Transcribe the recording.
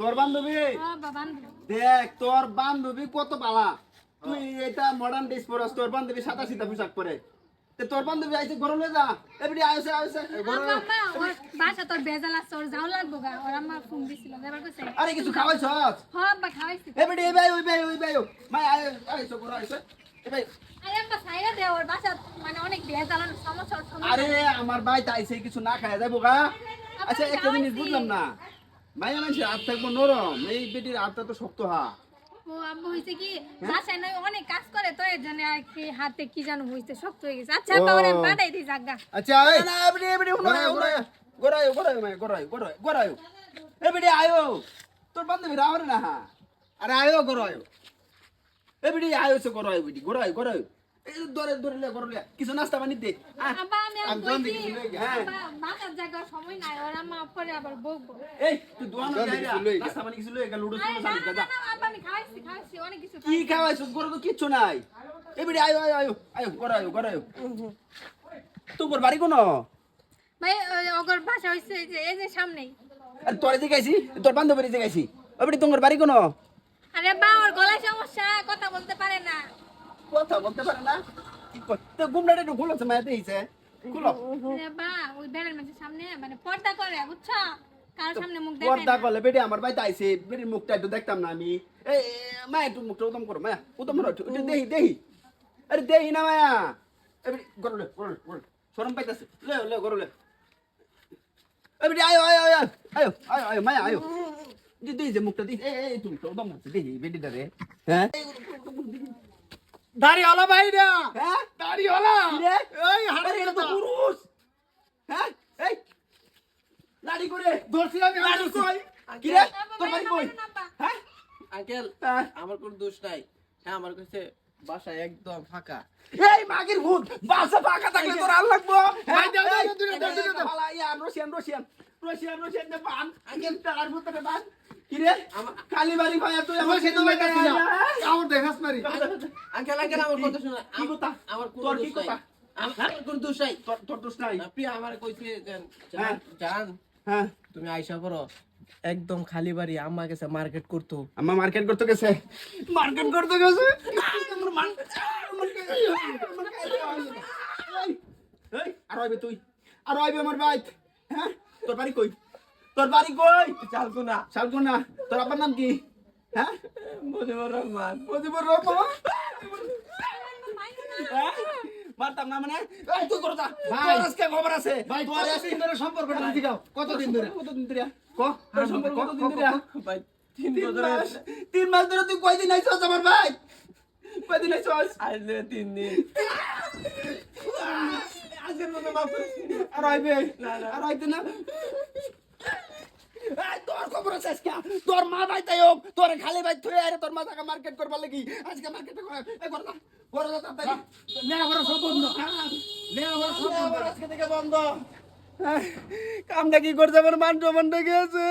তোর বান্ধবী? দেখ, তোর বান্ধবী কত বালা। তুই এটা মডার্ন ড্রেস পরস, তোর বান্ধবী সাদা সিধা পোশাক পরে। তোর বান্ধবী আইছে গরম যা। এবারে আইছে আইছে। গরম আম্মা ওর বাসা তোর বেজাল আছে ওর যাও লাগবো গা। ওর আম্মা ফোন দিছিল এবার কইছে আরে কিছু খাওয়াইছ? হ্যাঁ বা খাওয়াইছি। এবারে এই ভাই ওই ভাই ওই ভাই মাই আইছো গরম আইছে এ ভাই। আরে আম্মা সাইরা দে ওর বাসা অনেক বেজাল আর সমস্যা আরে আমার ভাই তাইছে কিছু না খায় যাব গা। আচ্ছা একটা জিনিস বুঝলাম না। ভাই মানুষের হাত থাকব নরম এই বেটির হাতটা তো শক্ত হা। ও আম্মু হইছে কি? বাসায় নয় অনেক কাজ করে তো এর জন্য আর কি হাতে কি জানো হইছে শক্ত হয়ে গেছে। আচ্ছা আব্বা ওরে পাঠাই দিই জাগা আচ্ছা এই। না এবারে এবারে গড়ায় গড়ায় গড়ায় গড়ায় মাই গড়ায় গড়ায় গড়ায় এবারে আয়ো। তোর বান্ধবী রাহরে না হা আরে আয়ো করো আয়ো আয়ো সে গড়ায় বিডি গড়ায় গড়ায় এই ধরে ধরে লে গড়লে কিছু নাস্তা দে। আব্বা আমি আমি হ্যাঁ। আব্বা বাসার জায়গা সময় নাই ওর আম্মা পরে আবার বকবো। এই তুই দোয়ানো জলদি যাই কিছু নাস্তা বানি কিছু লই গেল লুডো আরে চুলো না, চালি না, যা না, আব্বা আমি খাইছি খাইছি অনেক কিছু কি খাওয়াইছ? গরো তো কিচ্ছু নাই। এবারে আয়ো আয়ো আয়ো আয়ো গড়ায় তোর বাড়ি কোন? ভাই বাসা হইছে এই যে এই যে সামনেই। আর তোর দিকে আইছি তোর বান্ধবীর দিকে আইছি এবারে তোমার বাড়ি কোন? আরে বা ওর গলায় সমস্যা কথা বলতে পারে না। কথা বলতে পারে না। কি কর- তো গুমড়াটা একটু খুলো মায়া দিয়েছে। খুলো। বা ওই বেড়ার মাঝে সামনে মানে পর্দা করে বুঝছ? কার সামনে মুখ দেখায় পর্দা করলে বেটি আমার বাড়িতে আইছে বেটির মুখটা একটু দেখতাম না আমি। এই মায়া একটু মুখটা উদম করো মায়া। উদম করো একটু একটু দেহি দেহি। আরে দেহি না মায়া। এবারে গরলে গরলে গরলে শরম পাইতাছে। লে লে গরলে এবারে আয়ো আয়ো আয়ো আয়ো আয়ো আয়ো মায়া আয়ো। দি যে মুখটা দি। এই তুমি উদম করছে দেহি বেটিটা রে হ্যাঁ? দাড়িওয়ালা ভাইরা হ্যাঁ দাড়িওয়ালা? এই আরে হাড়ি এটা তো পুরুষ হ্যাঁ এই লাড়ি করে ধরছি আমি লাড়ি কই কি রে তোর বাড়ি কই হ্যাঁ আঙ্কেল হ্যাঁ। আমার কোনো দোষ নাই হ্যাঁ আমার কাছে বাসা একদম ফাঁকা এই মাগির ভূত বাসা ফাঁকা থাকলে তোর আর লাগবো ভাই, দাও, দাও, দূরে দাও। ভালা, yeah, Russian Russian Russian Russian দে বান আঙ্কেল তার ভূতটা বান কি রে কালী বাড়ি ভাই তুই আমার আমার সেতু সেতু ভাই আমার দেখাস মারি আঙ্কেল আঙ্কেল আমার কথা শোনা। কি কথা? আমার তোর কি কথা? আমার কোনো দোষ নাই। তোর তোর দোষ নাই। না, আমার কইছে জান হ্যাঁ। হ্যাঁ। তুমি আইসা পড়ো। একদম খালি বাড়ি আম্মা গেছে মার্কেট করতো। আম্মা মার্কেট করতে গেছে? মার্কেট করতে গেছে? আর আইবে তুই? আর আইবে আমার ভাই। হ্যাঁ? তোর বাড়ি কই? তোর বাড়ি কই? চালতো না শালকো না তোর আব্বার নাম কি? হ্যাঁ? মুজিবুর রহমান। মুজিবুর রহমান? হ্যাঁ? মারতাম না মানে? এই তুই করতা ভাই। তোর আজকে খবর আছে। ভাই তোর তোর আজকে দিন ধরে সম্পর্কটা দিগাও কতদিন ধরে? কতদিন ধরে? ক? তোর সম্পর্ক ক, কতদিন ধরে? ভাই তিন মাস। তিন মাস ধরে তুই কয়দিন আইছস আমার ভাই? কয়দিন আইছস? আসলে তিন দিন। আজকের মতো মাফ করে আর আইবে? না, না। আর আইতে না? তোর খবর আছে আজকে তোর মা ভাই তাই হোক তোর খালি ভাই থুয়ে আরে তোর মা তাকে মার্কেট করবার লাগি। আজকে মার্কেটে করে এই বড় সব বন্ধ। লেখাপড়া সব বন্ধ। আবার আজকে থেকে বন্ধ। কামটা কি করছে? আমার মান সম্মান গেছে